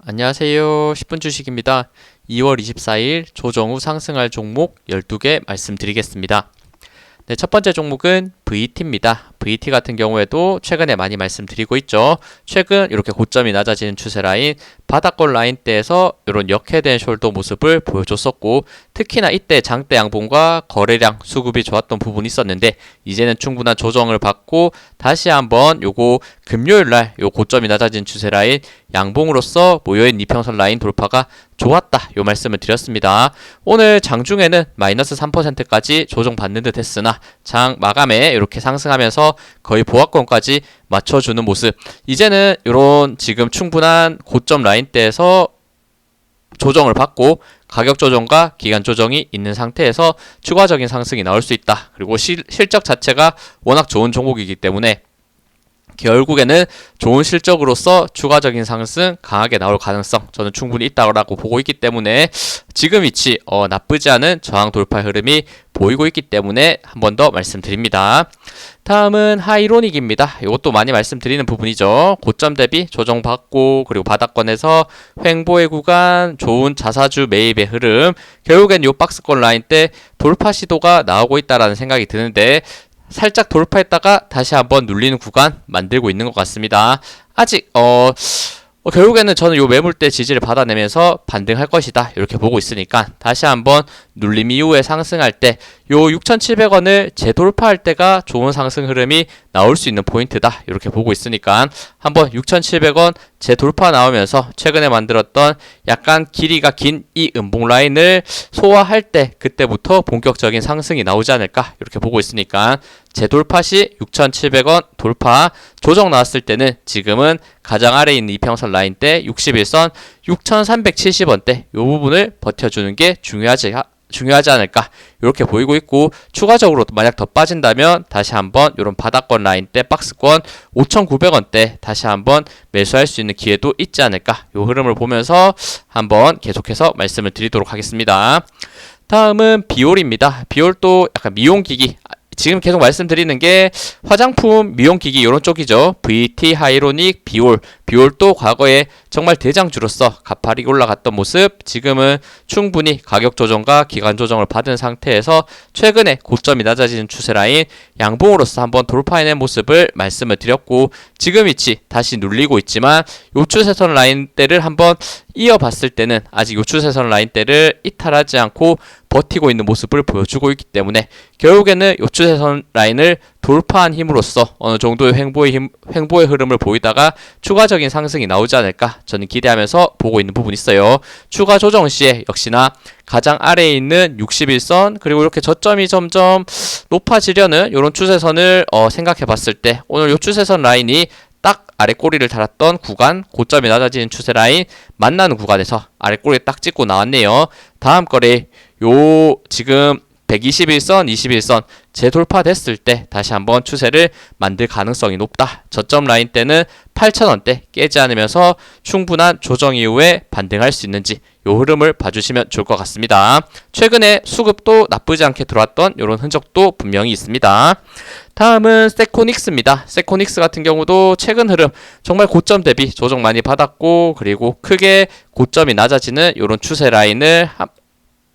안녕하세요. 10분 주식입니다. 2월 24일 조정 후 상승할 종목 12개 말씀드리겠습니다. 네, 첫 번째 종목은 VT입니다. VT 같은 경우에도 최근에 많이 말씀드리고 있죠. 최근 이렇게 고점이 낮아지는 추세 라인, 바닥권 라인대에서 이런 역해된 숄더 모습을 보여줬었고, 특히나 이때 장대 양봉과 거래량 수급이 좋았던 부분이 있었는데, 이제는 충분한 조정을 받고 다시 한번 요거 금요일 날 요 고점이 낮아진 추세 라인 양봉으로서 모여있는 이평선 라인 돌파가 좋았다. 요 말씀을 드렸습니다. 오늘 장중에는 마이너스 3%까지 조정받는 듯 했으나 장 마감에 이렇게 상승하면서 거의 보합권까지 맞춰주는 모습. 이제는 이런 지금 충분한 고점 라인대에서 조정을 받고 가격 조정과 기간 조정이 있는 상태에서 추가적인 상승이 나올 수 있다. 그리고 실, 실적 자체가 워낙 좋은 종목이기 때문에 결국에는 좋은 실적으로서 추가적인 상승 강하게 나올 가능성 저는 충분히 있다고 보고 있기 때문에 지금 위치 어, 나쁘지 않은 저항 돌파 흐름이 보이고 있기 때문에 한 번 더 말씀드립니다. 다음은 하이로닉입니다. 이것도 많이 말씀드리는 부분이죠. 고점 대비 조정받고 그리고 바닥권에서 횡보의 구간 좋은 자사주 매입의 흐름 결국엔 요 박스권 라인 때 돌파 시도가 나오고 있다라는 생각이 드는데 살짝 돌파했다가 다시 한번 눌리는 구간 만들고 있는 것 같습니다. 아직 어, 어, 결국에는 저는 요 매물대 지지를 받아내면서 반등할 것이다 이렇게 보고 있으니까 다시 한번 눌림 이후에 상승할 때 요 6,700원을 재돌파할 때가 좋은 상승 흐름이 나올 수 있는 포인트다. 이렇게 보고 있으니까 한번 6,700원 재돌파 나오면서 최근에 만들었던 약간 길이가 긴 이 음봉 라인을 소화할 때 그때부터 본격적인 상승이 나오지 않을까 이렇게 보고 있으니까 재돌파 시 6,700원 돌파 조정 나왔을 때는 지금은 가장 아래에 있는 이평선 라인 때 61선 6,370원대 이 부분을 버텨주는 게 중요하지 중요하지 않을까 이렇게 보이고 있고 추가적으로 만약 더 빠진다면 다시 한번 이런 바닥권 라인 때 박스권 5,900원 대 다시 한번 매수할 수 있는 기회도 있지 않을까 이 흐름을 보면서 한번 계속해서 말씀을 드리도록 하겠습니다. 다음은 비올입니다. 비올도 약간 미용기기 지금 계속 말씀드리는 게 화장품, 미용기기 이런 쪽이죠. VT, 하이로닉, 비올, 비올도 과거에 정말 대장주로서 가파르게 올라갔던 모습 지금은 충분히 가격 조정과 기간 조정을 받은 상태에서 최근에 고점이 낮아지는 추세 라인 양봉으로서 한번 돌파해낸 모습을 말씀을 드렸고 지금 위치 다시 눌리고 있지만 요 추세선 라인대를 한번 이어봤을 때는 아직 요 추세선 라인대를 이탈하지 않고 버티고 있는 모습을 보여주고 있기 때문에 결국에는 요 추세선 라인을 돌파한 힘으로써 어느 정도의 횡보의 힘, 횡보의 흐름을 보이다가 추가적인 상승이 나오지 않을까 저는 기대하면서 보고 있는 부분이 있어요. 추가 조정 시에 역시나 가장 아래에 있는 61선 그리고 이렇게 저점이 점점 높아지려는 이런 추세선을 어, 생각해 봤을 때 오늘 이 추세선 라인이 딱 아래 꼬리를 달았던 구간 고점이 낮아지는 추세 라인 만나는 구간에서 아래 꼬리 딱 찍고 나왔네요. 다음 거래 요 지금 121선, 21선 재돌파됐을 때 다시 한번 추세를 만들 가능성이 높다. 저점 라인 때는 8,000원대 깨지 않으면서 충분한 조정 이후에 반등할 수 있는지 요 흐름을 봐주시면 좋을 것 같습니다. 최근에 수급도 나쁘지 않게 들어왔던 이런 흔적도 분명히 있습니다. 다음은 세코닉스입니다. 세코닉스 같은 경우도 최근 흐름 정말 고점 대비 조정 많이 받았고 그리고 크게 고점이 낮아지는 이런 추세 라인을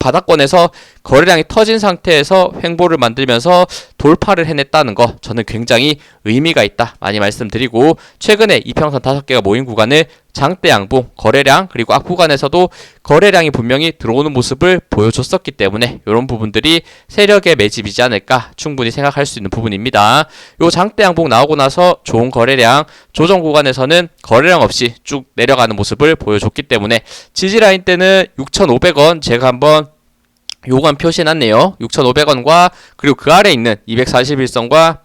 바닥권에서 거래량이 터진 상태에서 횡보를 만들면서 돌파를 해냈다는 거 저는 굉장히 의미가 있다 많이 말씀드리고 최근에 이평선 다섯 개가 모인 구간을 장대 양봉 거래량 그리고 앞 구간에서도 거래량이 분명히 들어오는 모습을 보여줬었기 때문에 이런 부분들이 세력의 매집이지 않을까 충분히 생각할 수 있는 부분입니다. 요 장대 양봉 나오고 나서 좋은 거래량 조정 구간에서는 거래량 없이 쭉 내려가는 모습을 보여줬기 때문에 지지 라인 때는 6,500원 제가 한번 요건 표시해놨네요. 6,500원과 그리고 그 아래 있는 241선과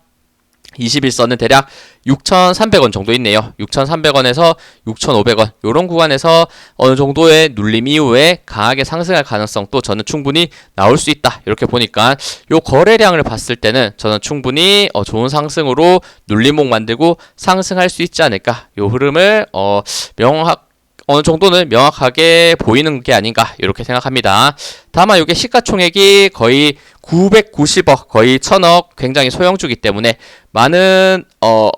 21선은 대략 6,300원 정도 있네요. 6,300원에서 6,500원 요런 구간에서 어느 정도의 눌림 이후에 강하게 상승할 가능성도 저는 충분히 나올 수 있다. 이렇게 보니까 요 거래량을 봤을 때는 저는 충분히 어 좋은 상승으로 눌림목 만들고 상승할 수 있지 않을까. 요 흐름을 어 명확 어느 정도는 명확하게 보이는 게 아닌가 이렇게 생각합니다. 다만 이게 시가총액이 거의 990억 거의 1000억 굉장히 소형주기 때문에 많은 어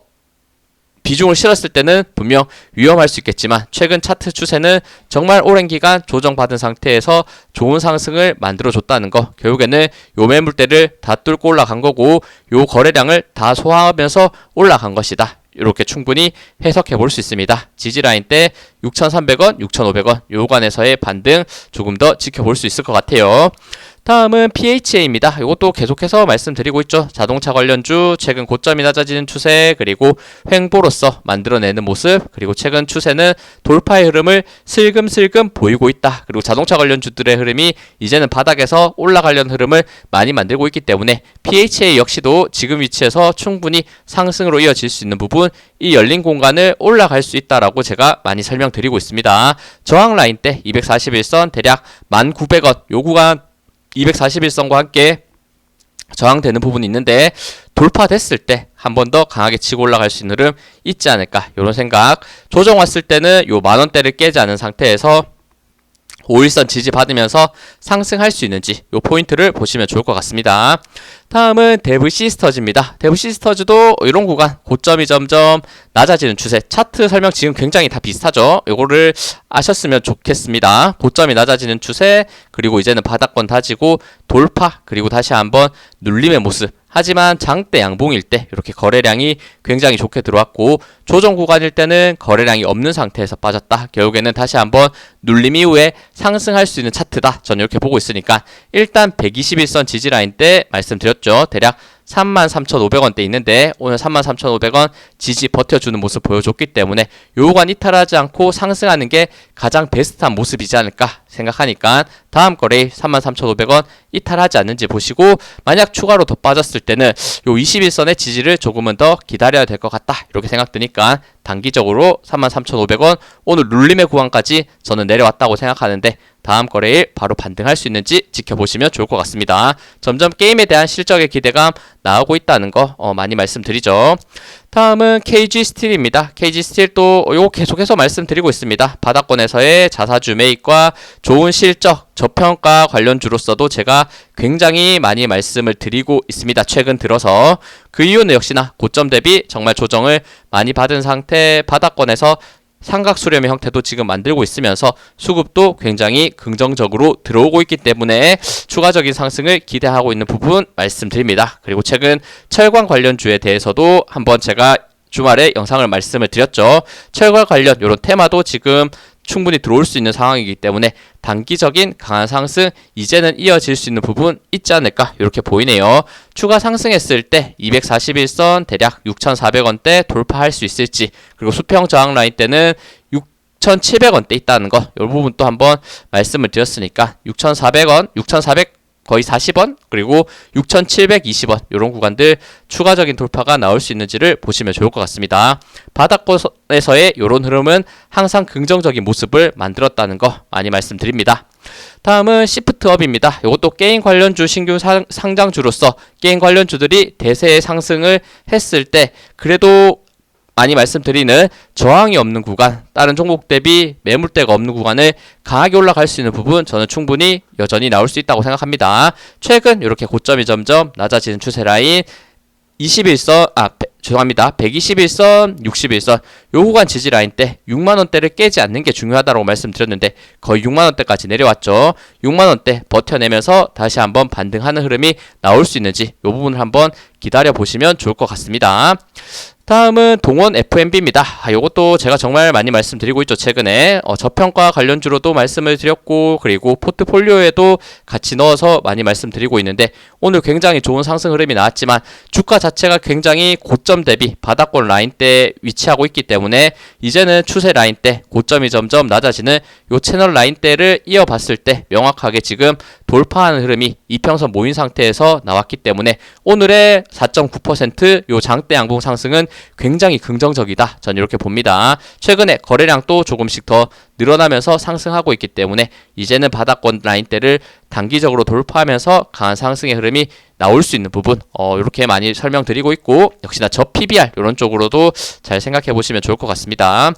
비중을 실었을 때는 분명 위험할 수 있겠지만 최근 차트 추세는 정말 오랜 기간 조정받은 상태에서 좋은 상승을 만들어 줬다는 거 결국에는 요 매물대를 다 뚫고 올라간 거고 요 거래량을 다 소화하면서 올라간 것이다. 이렇게 충분히 해석해 볼 수 있습니다. 지지라인 때 6,300원, 6,500원 요 구간에서의 반등 조금 더 지켜볼 수 있을 것 같아요. 다음은 PHA입니다. 이것도 계속해서 말씀드리고 있죠. 자동차 관련주 최근 고점이 낮아지는 추세 그리고 횡보로서 만들어내는 모습 그리고 최근 추세는 돌파의 흐름을 슬금슬금 보이고 있다. 그리고 자동차 관련주들의 흐름이 이제는 바닥에서 올라가려는 흐름을 많이 만들고 있기 때문에 PHA 역시도 지금 위치에서 충분히 상승으로 이어질 수 있는 부분 이 열린 공간을 올라갈 수 있다라고 제가 많이 설명 드리고 있습니다. 저항 라인 때 241선 대략 1,900원 요 구간 241선과 함께 저항되는 부분이 있는데 돌파됐을 때 한 번 더 강하게 치고 올라갈 수 있는 흐름 있지 않을까 이런 생각 조정 왔을 때는 요 만원대를 깨지 않은 상태에서 5일선 지지 받으면서 상승할 수 있는지 요 포인트를 보시면 좋을 것 같습니다. 다음은 데브 시스터즈입니다. 데브 시스터즈도 이런 구간 고점이 점점 낮아지는 추세 차트 설명 지금 굉장히 다 비슷하죠. 요거를 아셨으면 좋겠습니다. 고점이 낮아지는 추세 그리고 이제는 바닥권 다지고 돌파 그리고 다시 한번 눌림의 모습 하지만 장대 양봉일 때 이렇게 거래량이 굉장히 좋게 들어왔고 조정 구간일 때는 거래량이 없는 상태에서 빠졌다. 결국에는 다시 한번 눌림 이후에 상승할 수 있는 차트다. 저는 이렇게 보고 있으니까 일단 121선 지지 라인 때 말씀드렸죠. 대략 33,500원대 있는데 오늘 33,500원 지지 버텨주는 모습 보여줬기 때문에 요구간 이탈하지 않고 상승하는 게 가장 베스트한 모습이지 않을까 생각하니까 다음 거래 33,500원 이탈하지 않는지 보시고 만약 추가로 더 빠졌을 때는 요 21선의 지지를 조금은 더 기다려야 될 것 같다 이렇게 생각드니까 단기적으로 33,500원 오늘 룰림의 구간까지 저는 내려왔다고 생각하는데 다음 거래일 바로 반등할 수 있는지 지켜보시면 좋을 것 같습니다. 점점 게임에 대한 실적의 기대감 나오고 있다는 거 어, 많이 말씀드리죠. 다음은 KG 스틸입니다. KG 스틸 또 요거 계속해서 말씀드리고 있습니다. 바닥권에서의 자사주 매입과 좋은 실적, 저평가 관련주로서도 제가 굉장히 많이 말씀을 드리고 있습니다. 최근 들어서 그 이유는 역시나 고점 대비 정말 조정을 많이 받은 상태 바닥권에서 삼각 수렴의 형태도 지금 만들고 있으면서 수급도 굉장히 긍정적으로 들어오고 있기 때문에 추가적인 상승을 기대하고 있는 부분 말씀드립니다. 그리고 최근 철강 관련주에 대해서도 한번 제가 주말에 영상을 말씀을 드렸죠. 철강 관련 이런 테마도 지금 충분히 들어올 수 있는 상황이기 때문에 단기적인 강한 상승 이제는 이어질 수 있는 부분 있지 않을까 이렇게 보이네요. 추가 상승했을 때 241선 대략 6,400원대 돌파할 수 있을지 그리고 수평 저항 라인 때는 6,700원대 있다는 거 이 부분 또 한번 말씀을 드렸으니까 6,400원, 6,400 거의 40원 그리고 6,720원 이런 구간들 추가적인 돌파가 나올 수 있는지를 보시면 좋을 것 같습니다. 바닥권에서의 이런 흐름은 항상 긍정적인 모습을 만들었다는 거 많이 말씀드립니다. 다음은 시프트업입니다. 이것도 게임 관련주 신규 상, 상장주로서 게임 관련주들이 대세의 상승을 했을 때 그래도 많이 말씀드리는 저항이 없는 구간, 다른 종목 대비 매물대가 없는 구간을 강하게 올라갈 수 있는 부분 저는 충분히 여전히 나올 수 있다고 생각합니다. 최근 이렇게 고점이 점점 낮아지는 추세 라인 21선 아 죄송합니다. 121선, 61선 요 구간 지지 라인 때 6만 원대를 깨지 않는 게 중요하다고 말씀드렸는데 거의 6만 원대까지 내려왔죠. 6만 원대 버텨내면서 다시 한번 반등하는 흐름이 나올 수 있는지 요 부분을 한번 기다려 보시면 좋을 것 같습니다. 다음은 동원 FMB입니다. 아, 이것도 제가 정말 많이 말씀드리고 있죠. 최근에 어, 저평가 관련주로도 말씀을 드렸고 그리고 포트폴리오에도 같이 넣어서 많이 말씀드리고 있는데 오늘 굉장히 좋은 상승 흐름이 나왔지만 주가 자체가 굉장히 고점 대비 바닥권 라인 때 위치하고 있기 때문에 이제는 추세 라인 때 고점이 점점 낮아지는 요 채널 라인 때를 이어봤을 때 명확하게 지금 돌파하는 흐름이 이평선 모인 상태에서 나왔기 때문에 오늘의 4.9%요 장대 양봉 상승은 굉장히 긍정적이다. 전 이렇게 봅니다. 최근에 거래량도 조금씩 더 늘어나면서 상승하고 있기 때문에 이제는 바닥권 라인대를 단기적으로 돌파하면서 강한 상승의 흐름이 나올 수 있는 부분 어, 이렇게 많이 설명드리고 있고 역시나 저 PBR 이런 쪽으로도 잘 생각해 보시면 좋을 것 같습니다.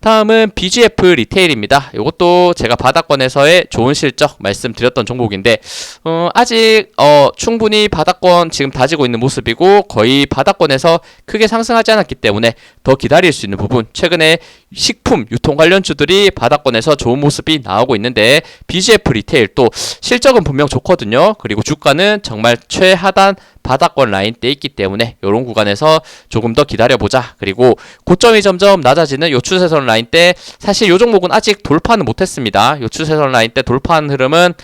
다음은 BGF 리테일입니다. 이것도 제가 바닥권에서의 좋은 실적 말씀드렸던 종목인데 어, 아직 어, 충분히 바닥권 지금 다지고 있는 모습이고 거의 바닥권에서 크게 상승하지 않았기 때문에 더 기다릴 수 있는 부분 최근에 식품 유통 관련주들이 바 닥권에서 좋은 모습이 나오고 있는데 BGF 리테일 또 실적은 분명 좋거든요. 그리고 주가는 정말 최하단 바닥권 라인대에 있기 때문에 이런 구간에서 조금 더 기다려보자. 그리고 고점이 점점 낮아지는 요 추세선 라인대 사실 요 종목은 아직 돌파는 못했습니다. 요 추세선 라인대 돌파한 흐름은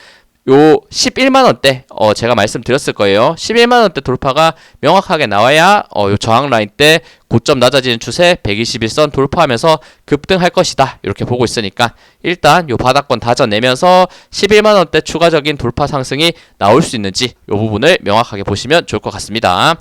요 11만 원대 어 제가 말씀드렸을 거예요. 11만 원대 돌파가 명확하게 나와야 어요 저항 라인 때 고점 낮아지는 추세 121선 돌파하면서 급등할 것이다. 이렇게 보고 있으니까 일단 요 바닥권 다져내면서 11만 원대 추가적인 돌파 상승이 나올 수 있는지 요 부분을 명확하게 보시면 좋을 것 같습니다.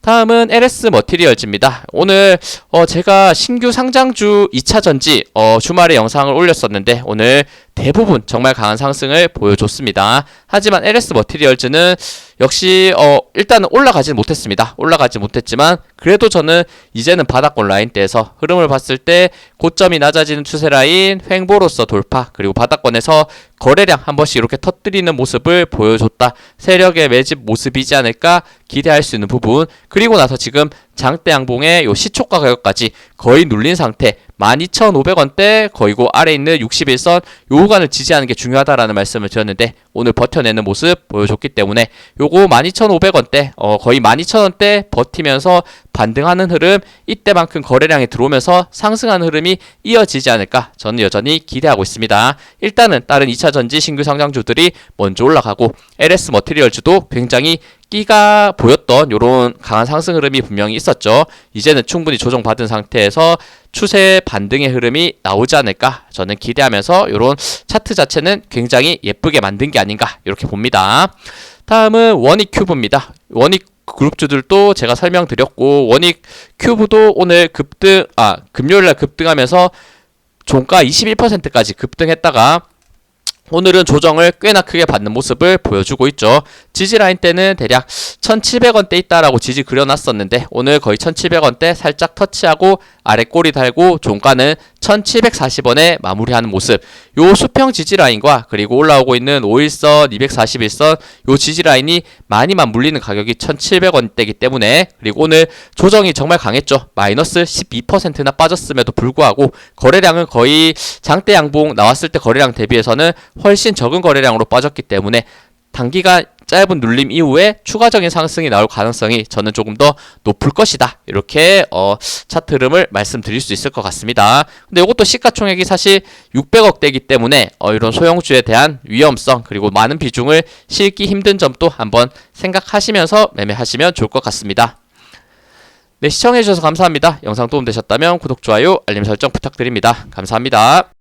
다음은 LS 머티리얼즈입니다. 오늘 어 제가 신규 상장주 2차 전지 어 주말에 영상을 올렸었는데 오늘 대부분 정말 강한 상승을 보여줬습니다. 하지만 LS 머티리얼즈는 역시 어 일단은 올라가지 못했습니다. 올라가지 못했지만 그래도 저는 이제는 바닥권 라인대에서 흐름을 봤을 때 고점이 낮아지는 추세 라인 횡보로서 돌파 그리고 바닥권에서 거래량 한 번씩 이렇게 터뜨리는 모습을 보여줬다. 세력의 매집 모습이지 않을까 기대할 수 있는 부분. 그리고 나서 지금 장대 양봉의 요 시초가 가격까지 거의 눌린 상태 12,500원대 거의 그 아래 있는 61선 요 구간을 지지하는 게 중요하다라는 말씀을 드렸는데 오늘 버텨내는 모습 보여줬기 때문에 요거 12,500원대 어 거의 12,000원대 버티면서 반등하는 흐름 이때만큼 거래량이 들어오면서 상승하는 흐름이 이어지지 않을까 저는 여전히 기대하고 있습니다. 일단은 다른 2차 전지 신규 상장주들이 먼저 올라가고 LS 머티리얼주도 굉장히 끼가 보였던 요런 강한 상승 흐름이 분명히 있었죠. 이제는 충분히 조정받은 상태에서 추세 반등의 흐름이 나오지 않을까 저는 기대하면서 요런 차트 자체는 굉장히 예쁘게 만든 게 아닌가 이렇게 봅니다. 다음은 원익 큐브입니다. 원익 그룹주들도 제가 설명드렸고 원익 큐브도 오늘 급등 아 금요일날 급등하면서 종가 21%까지 급등했다가 오늘은 조정을 꽤나 크게 받는 모습을 보여주고 있죠. 지지 라인 때는 대략 1,700원대 있다라고 지지 그려놨었는데 오늘 거의 1,700원대 살짝 터치하고 아래 꼬리 달고 종가는 1,740원에 마무리하는 모습. 요 수평 지지 라인과 그리고 올라오고 있는 5일선, 241선 요 지지 라인이 많이만 물리는 가격이 1,700원대이기 때문에 그리고 오늘 조정이 정말 강했죠. 마이너스 12%나 빠졌음에도 불구하고 거래량은 거의 장대 양봉 나왔을 때 거래량 대비해서는 훨씬 적은 거래량으로 빠졌기 때문에 단기간 짧은 눌림 이후에 추가적인 상승이 나올 가능성이 저는 조금 더 높을 것이다. 이렇게 어, 차트 흐름을 말씀드릴 수 있을 것 같습니다. 근데 이것도 시가총액이 사실 600억대이기 때문에 어, 이런 소형주에 대한 위험성 그리고 많은 비중을 실기 힘든 점도 한번 생각하시면서 매매하시면 좋을 것 같습니다. 네, 시청해주셔서 감사합니다. 영상 도움되셨다면 구독, 좋아요, 알림 설정 부탁드립니다. 감사합니다.